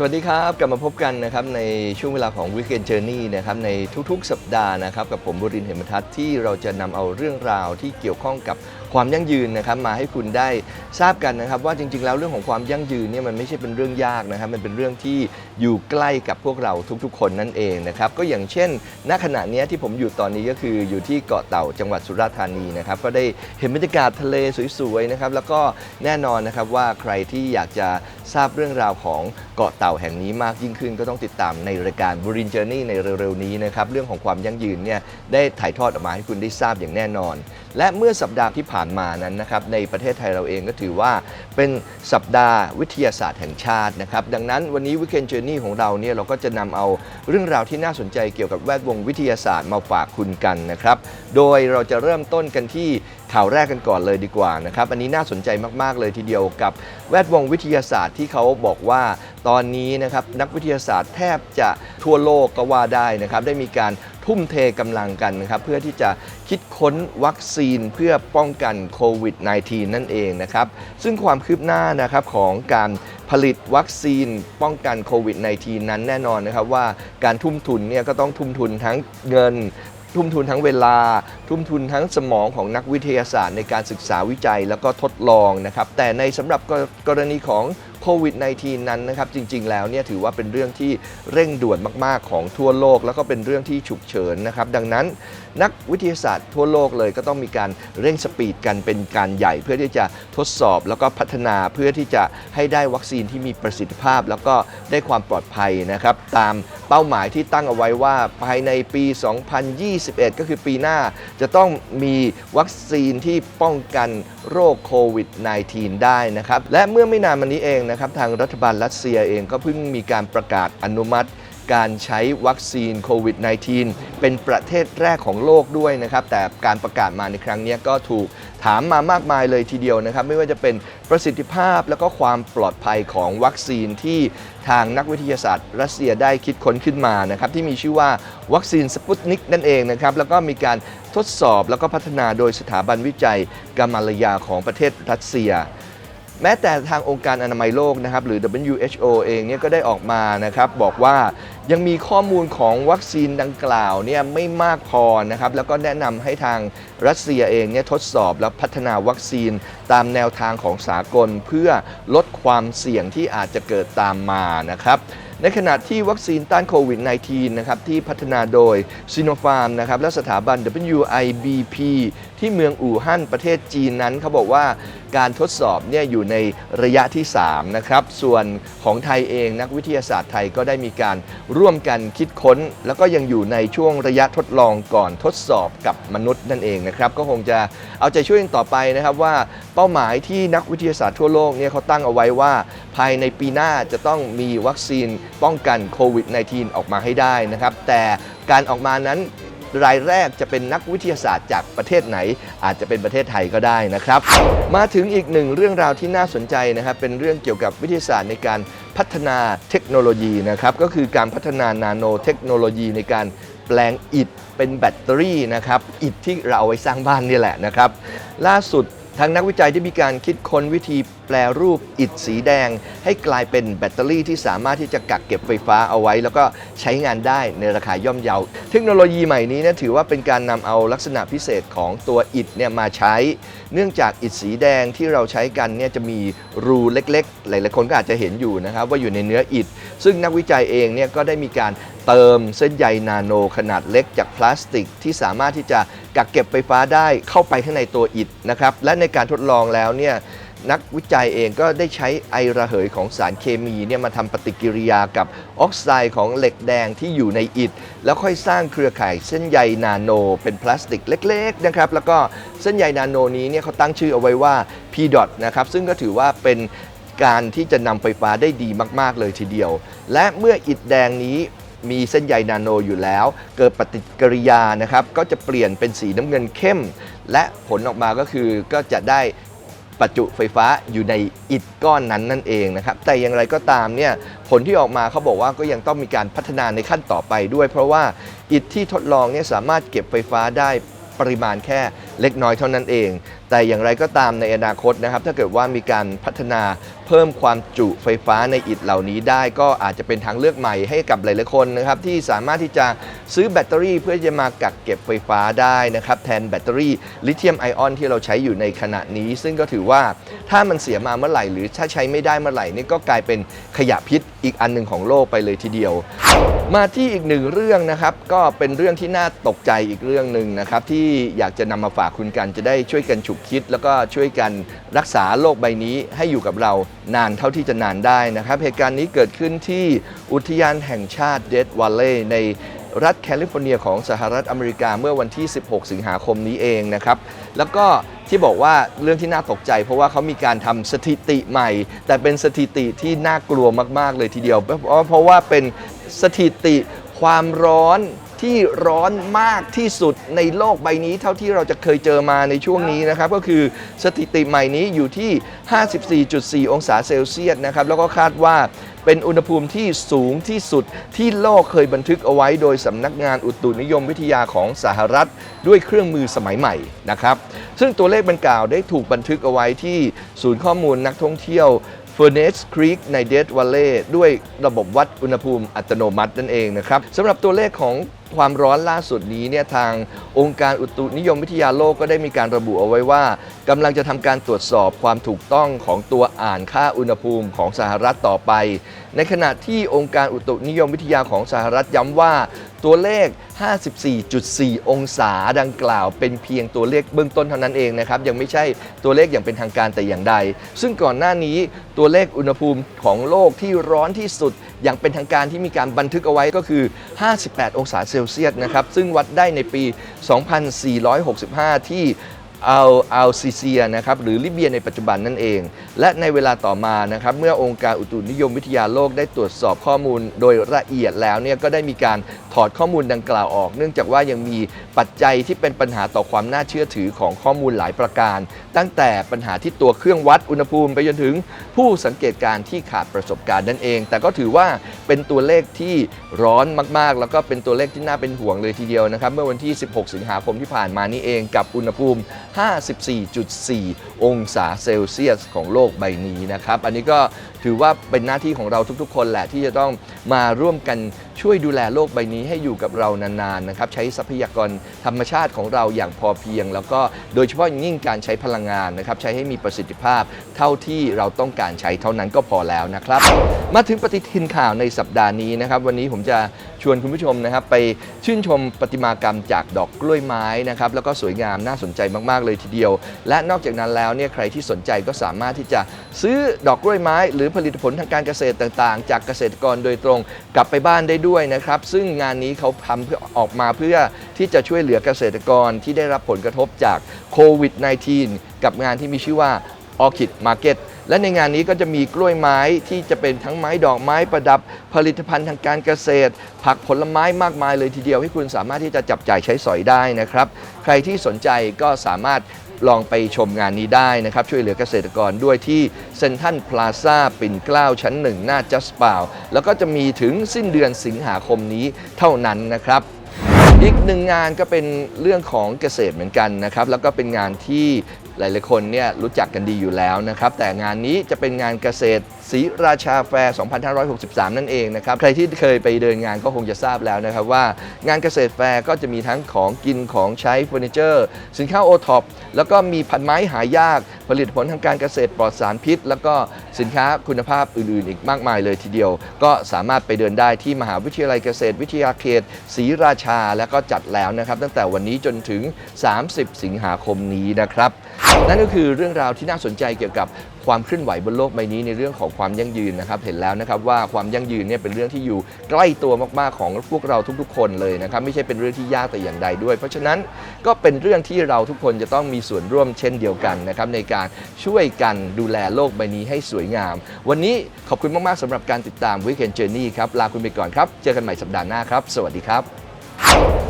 สวัสดีครับ กลับมาพบกันนะครับในช่วงเวลาของ Weekend Journey นะครับในทุกๆ สัปดาห์นะครับกับผมบุรินทร์เหมทัศน์ที่เราจะนำเอาเรื่องราวที่เกี่ยวข้องกับ ความยั่งยืนนะครับมาให้คุณได้ทราบกันนะครับ ว่าจริง ๆ แล้วเรื่องของความยั่งยืนเนี่ยมันไม่ใช่เป็นเรื่องยากนะครับมันเป็นเรื่องที่อยู่ใกล้กับพวกเราทุกๆ คนนั่นเองนะครับก็อย่างเช่น ณขณะนี้ที่ผมอยู่ตอนนี้ก็คืออยู่ที่เกาะเต่าจังหวัดสุราษฎร์ธานีนะครับก็ได้เห็นบรรยากาศทะเลสวยๆนะครับแล้วก็แน่นอนนะครับว่าใครที่อยากจะทราบเรื่องราวของเกาะเต่าแห่งนี้มากยิ่งขึ้นก็ต้องติดตามในรายการบรินเจอร์นี่ในเร็วๆนี้นะครับเรื่องของความยั่งยืนเนี่ยได้ถ่ายทอดออกมาให้คุณได้ทราบอย่างแน่นอน และเมื่อสัปดาห์ที่ผ่านมานั้นนะครับในประเทศไทยเราเองก็ถือว่าเป็นสัปดาห์วิทยาศาสตร์แห่งชาตินะครับดังนั้นวันนี้ Weekend Journey ของเราเนี่ยเราก็จะนำเอาเรื่องราวที่น่าสนใจเกี่ยวกับแวดวงวิทยาศาสตร์มาฝากคุณกันนะครับโดยเราจะเริ่มต้นกันที่ข่าวแรกกันก่อนเลยดีกว่านะครับอันนี้น่าสนใจมาก ๆ เลยทีเดียวกับแวดวงวิทยาศาสตร์ที่เขาบอกว่าตอนนี้นะครับนักวิทยาศาสตร์แทบจะทั่วโลกก็ว่าได้นะครับได้มีการ ทุ่มเทกำลังกันนะครับเพื่อที่จะคิดค้นวัคซีนเพื่อป้องกันโควิด -19 นั่นเองนะครับซึ่งความคืบหน้านะครับของการผลิตวัคซีนป้องกันโควิด -19 นั้นแน่นอนนะครับว่าการทุ่มทุนเนี่ยก็ต้องทุ่มทุนทั้งเงินทุ่มทุนทั้งเวลา ทุ่มทุนทั้งสมองของนักวิทยาศาสตร์ในการศึกษาวิจัยแล้วก็ทดลองนะครับแต่ในสำหรับกรณีของ โควิด -19 นั้นนะครับจริง ๆ แล้วเนี่ยถือว่าเป็นเรื่องที่เร่งด่วนมากๆของทั่วโลก แล้วก็เป็นเรื่องที่ฉุกเฉินนะครับดังนั้นนักวิทยาศาสตร์ทั่วโลกเลยก็ต้องมีการเร่งสปีดกันเป็นการใหญ่ เพื่อที่จะทดสอบแล้วก็พัฒนาเพื่อที่จะให้ได้วัคซีนที่มีประสิทธิภาพ แล้วก็ได้ความปลอดภัยนะครับตามเป้าหมายที่ตั้งเอาไว้ว่าภายในปี 2021 ก็คือปีหน้าจะต้องมีวัคซีนที่ป้องกันโรคโควิด -19 ได้นะครับและเมื่อไม่นานมานี้เองนะครับทางรัฐบาลรัสเซียเองก็เพิ่งมีการประกาศอนุมัติ การใช้วัคซีนโควิด -19 เป็นประเทศแรกของโลกด้วยนะครับ แต่การประกาศมาในครั้งนี้ก็ถูกถามมามากมายเลยทีเดียวนะครับ ไม่ว่าจะเป็นประสิทธิภาพแล้วก็ความปลอดภัยของวัคซีนที่ทางนักวิทยาศาสตร์ รัสเซียได้คิดค้นขึ้นมานะครับที่มีชื่อว่าวัคซีนสปุตนิกนั่นเองนะครับแล้วก็มีการทดสอบแล้วก็พัฒนาโดยสถาบันวิจัยกามาลยาของประเทศรัสเซีย แม้แต่ทางองค์การอนามัยโลกนะครับหรือ WHO เองเนี่ยก็ได้ออกมานะครับบอกว่ายังมีข้อมูลของวัคซีนดังกล่าวเนี่ยไม่มากพอนะครับแล้วก็แนะนำให้ทางรัสเซียเองเนี่ยทดสอบและพัฒนาวัคซีนตามแนวทางของสากล เพื่อลดความเสี่ยงที่อาจจะเกิดตามมานะครับ ในขณะที่วัคซีนต้านโควิด -19 นะครับที่พัฒนาโดยซิโนฟาร์มนะครับและสถาบัน WIBP ที่เมืองอู่ฮั่นประเทศจีนนั้นเขาบอกว่าการทดสอบเนี่ยอยู่ในระยะที่ 3 นะครับ ส่วนของไทยเองนักวิทยาศาสตร์ไทยก็ได้มีการร่วมกันคิดค้น แล้วก็ยังอยู่ในช่วงระยะทดลองก่อนทดสอบกับมนุษย์นั่นเองนะครับ ก็คงจะเอาใจช่วยกันต่อไปนะครับว่าเป้าหมายที่นักวิทยาศาสตร์ทั่วโลกเนี่ยเขาตั้งเอาไว้ว่า ภายในปีหน้าจะต้องมีวัคซีนป้องกันโควิด -19 ออกมาให้ได้นะครับ แต่การออกมานั้นรายแรกจะเป็นนักวิทยาศาสตร์จากประเทศไหน อาจจะเป็นประเทศไทยก็ได้นะครับ มาถึงอีกหนึ่งเรื่องราวที่น่าสนใจนะครับ เป็นเรื่องเกี่ยวกับวิทยาศาสตร์ในการพัฒนาเทคโนโลยีนะครับ ก็คือการพัฒนานาโนเทคโนโลยีในการแปลงอิฐเป็นแบตเตอรี่นะครับอิฐที่เราเอาไว้สร้างบ้านนี่แหละนะครับ ล่าสุดทางนักวิจัยได้มีการคิดค้นวิธี แปลรูปอิฐสีแดง ให้กลายเป็นแบตเตอรี่ที่สามารถที่จะกักเก็บไฟฟ้าเอาไว้ แล้วก็ใช้งานได้ในราคาย่อมเยา เทคโนโลยีใหม่นี้เนะถือว่าเป็นการนำเอาลักษณะพิเศษของตัวอิฐเนี่ยมาใช้ เนื่องจากอิฐสีแดงที่เราใช้กันเนี่ยจะมีรูเล็กๆ หลายๆคนก็อาจจะเห็นอยู่นะครับว่าอยู่ในเนื้ออิฐ ซึ่งนักวิจัยเองเนี่ยก็ได้มีการเติมเส้นใยนาโนขนาดเล็กจากพลาสติกที่สามารถที่จะกักเก็บไฟฟ้าได้เข้าไปข้างในตัวอิฐนะครับและในการทดลองแล้วเนี่ย นักวิจัยเองก็ได้ใช้ไอระเหยของสารเคมีเนี่ยมาทำปฏิกิริยากับออกไซด์ของเหล็กแดงที่อยู่ในอิฐ แล้วค่อยสร้างเครือข่ายเส้นใยนาโน เป็นพลาสติกเล็กๆนะครับแล้วก็เส้นใยนาโนนี้เนี่ยเขาตั้งชื่อเอาไว้ว่า P dot นะครับซึ่งก็ถือว่าเป็นการที่จะนำไฟฟ้าได้ดีมาก ๆ เลยทีเดียว และเมื่ออิฐแดงนี้มีเส้นใยนาโนอยู่แล้ว เกิดปฏิกิริยานะครับ ก็จะเปลี่ยนเป็นสีน้ำเงินเข้ม และผลออกมาก็คือก็จะได้ ประจุไฟฟ้าอยู่ในอิฐก้อนนั้นนั่นเองนะครับแต่อย่างไรก็ตามเนี่ยผลที่ออกมาเขาบอกว่าก็ยังต้องมีการพัฒนาในขั้นต่อไปด้วย เพราะว่าอิฐที่ทดลองเนี่ยสามารถเก็บไฟฟ้าได้ปริมาณแค่ เล็กน้อยเท่านั้นเอง แต่อย่างไรก็ตามในอนาคตนะครับ ถ้าเกิดว่ามีการพัฒนาเพิ่มความจุไฟฟ้าในอิฐเหล่านี้ได้ ก็อาจจะเป็นทางเลือกใหม่ให้กับหลายๆคนนะครับที่สามารถที่จะซื้อแบตเตอรี่เพื่อจะมากักเก็บไฟฟ้าได้นะครับแทนแบตเตอรี่ลิเธียมไอออนที่เราใช้อยู่ในขณะนี้ ซึ่งก็ถือว่าถ้ามันเสียมาเมื่อไหร่ หรือถ้าใช้ไม่ได้เมื่อไหร่นี่ก็กลายเป็นขยะพิษอีกอันหนึ่งของโลกไปเลยทีเดียว มาที่อีกหนึ่งเรื่องนะครับก็เป็นเรื่องที่น่าตกใจอีกเรื่องหนึ่งนะครับที่อยากจะนำมาฝากคุณกันจะได้ช่วยกันฉุกคิด แล้วก็ช่วยกันรักษาโลกใบนี้ให้อยู่กับเรานานเท่าที่จะนานได้นะครับ เหตุการณ์นี้เกิดขึ้นที่อุทยานแห่งชาติเดดวัลเลย์ในรัฐแคลิฟอร์เนียของสหรัฐอเมริกาเมื่อวันที่ 16 สิงหาคมนี้เองนะครับ แล้วก็ที่บอกว่าเรื่องที่น่าตกใจ เพราะว่าเขามีการทำสถิติใหม่ แต่เป็นสถิติที่น่ากลัวมาก ๆ เลยทีเดียว เพราะว่าเป็นสถิติความร้อน ที่ร้อนมากที่สุดในโลกใบนี้ เท่าที่เราจะเคยเจอมาในช่วงนี้นะครับก็คือสถิติใหม่นี้อยู่ที่ 54.4 องศาเซลเซียสนะครับแล้วก็คาดว่าเป็นอุณหภูมิที่สูงที่สุดที่โลกเคยบันทึกเอาไว้ โดยสำนักงานอุตุนิยมวิทยาของสหรัฐ ด้วยเครื่องมือสมัยใหม่นะครับ ซึ่งตัวเลขดังกล่าวได้ถูกบันทึกเอาไว้ที่ศูนย์ข้อมูลนักท่องเที่ยว Furnace Creek ในเด d วัลเลย์ด้วยระบบวัดอุณหภูมิอัตโนมัตินั่นเองนะครับสำหรับตัวเลขของความร้อนล่าสุดนี้เนี่ยทางองค์การอุตุนิยมวิทยาโลกก็ได้มีการระบุเอาไว้ว่ากำลังจะทำการตรวจสอบความถูกต้องของตัวอ่านค่าอุณหภูมิของสหรัฐต่อไป ในขณะที่องค์การอุตุนิยมวิทยาของสหรัฐย้ำว่าตัวเลข 54.4 องศาดังกล่าว เป็นเพียงตัวเลขเบื้องต้นเท่านั้นเองนะครับ ยังไม่ใช่ตัวเลขอย่างเป็นทางการแต่อย่างใด ซึ่งก่อนหน้านี้ตัวเลขอุณหภูมิของโลกที่ร้อนที่สุด อย่างเป็นทางการที่มีการบันทึกเอาไว้ก็คือ 58 องศาเซลเซียสนะครับ ซึ่งวัดได้ในปี 2465 ที่ อัลอัลซีเซียนะครับหรือลิเบียในปัจจุบันนั่นเอง และในเวลาต่อมานะครับเมื่อองค์การอุตุนิยมวิทยาโลกได้ตรวจสอบข้อมูลโดยละเอียดแล้วเนี่ยก็ได้มีการถอดข้อมูลดังกล่าวออก เนื่องจากว่ายังมีปัจจัยที่เป็นปัญหาต่อความน่าเชื่อถือของข้อมูลหลายประการ ตั้งแต่ปัญหาที่ตัวเครื่องวัดอุณหภูมิไปจนถึงผู้สังเกตการณ์ที่ขาดประสบการณ์นั่นเอง แต่ก็ถือว่าเป็นตัวเลขที่ร้อนมากๆ แล้วก็เป็นตัวเลขที่น่าเป็นห่วงเลยทีเดียวนะครับเมื่อวันที่ 16 สิงหาคมที่ผ่านมานี่เองกับอุณหภูมิ54.4 องศาเซลเซียสของโลกใบนี้นะครับ อันนี้ก็ถือว่าเป็นหน้าที่ของเราทุกๆ คนแหละที่จะต้องมาร่วมกันช่วยดูแลโลกใบนี้ให้อยู่กับเรานานๆนะครับใช้ทรัพยากรธรรมชาติของเราอย่างพอเพียง แล้วก็โดยเฉพาะยิ่งการใช้พลังงานนะครับใช้ให้มีประสิทธิภาพเท่าที่เราต้องการใช้เท่านั้นก็พอแล้วนะครับ มาถึงปฏิทินข่าวในสัปดาห์นี้นะครับ วันนี้ผมจะชวนคุณผู้ชมนะครับ ไปชื่นชมประติมากรรมจากดอกกล้วยไม้นะครับแล้วก็สวยงามน่าสนใจมากๆเลยทีเดียว และนอกจากนั้นแล้วเนี่ยใครที่สนใจก็สามารถที่จะซื้อดอกกล้วยไม้หรือรือผลิตผลทางการเกษตรต่างๆ จากเกษตรกรโดยตรงกลับไปบ้านได้ด้วยนะครับ ซึ่งงานนี้เขาทำเพื่อออกมาเพื่อที่จะช่วยเหลือเกษตรกรที่ได้รับผลกระทบจากโควิด -19 กับงานที่มีชื่อว่า Orchid Market และในงานนี้ก็จะมีกล้วยไม้ที่จะเป็นทั้งไม้ดอกไม้ประดับ ผลิตภัณฑ์ทางการเกษตร ผักผลไม้มากมายเลยทีเดียวให้คุณสามารถที่จะจับจ่ายใช้สอยได้นะครับ ใครที่สนใจก็สามารถ ลองไปชมงานนี้ได้นะครับ ช่วยเหลือเกษตรกรด้วยที่เซ็นทรัลพลาซาปิ่นเกล้าชั้นหนึ่งหน้าจัสปาวแล้วก็จะมีถึงสิ้นเดือนสิงหาคมนี้เท่านั้นนะครับอีกหนึ่งงานก็เป็นเรื่องของเกษตรเหมือนกันนะครับ แล้วก็เป็นงานที่ หลายๆคนเนี่ยรู้จักกันดีอยู่แล้วนะครับ แต่งานนี้จะเป็นงานเกษตรศรีราชาแฟร์ 2563 นั่นเองนะครับ ใครที่เคยไปเดินงานก็คงจะทราบแล้วนะครับว่างานเกษตรแฟร์ก็จะมีทั้งของกินของใช้เฟอร์นิเจอร์ สินค้าโอท็อปแล้วก็มีพันไม้หายาก ผลิตผลทางการเกษตรปลอดสารพิษ แล้วก็สินค้าคุณภาพอื่นๆ อีกมากมายเลยทีเดียว ก็สามารถไปเดินได้ที่มหาวิทยาลัยเกษตรวิทยาเขตศรีราชาแล้วก็จัดแล้วนะครับ ตั้งแต่วันนี้จนถึง 30 สิงหาคมนี้นะครับนั่นก็คือเรื่องราวที่น่าสนใจเกี่ยวกับความเคลื่อนไหวบนโลกใบนี้ในเรื่องของความยั่งยืนนะครับ เห็นแล้วนะครับว่าความยั่งยืนเนี่ยเป็นเรื่องที่อยู่ใกล้ตัวมากๆของพวกเราทุกๆ คนเลยนะครับ ไม่ใช่เป็นเรื่องที่ยากแต่อย่างใดด้วย เพราะฉะนั้นก็เป็นเรื่องที่เราทุกคนจะต้องมีส่วนร่วมเช่นเดียวกันนะครับในการช่วยกันดูแลโลกใบนี้ให้สวยงาม วันนี้ขอบคุณมากๆสำหรับการติดตาม Weekend Journey ครับลาคุณไปก่อนครับเจอกันใหม่สัปดาห์หน้าครับ สวัสดีครับ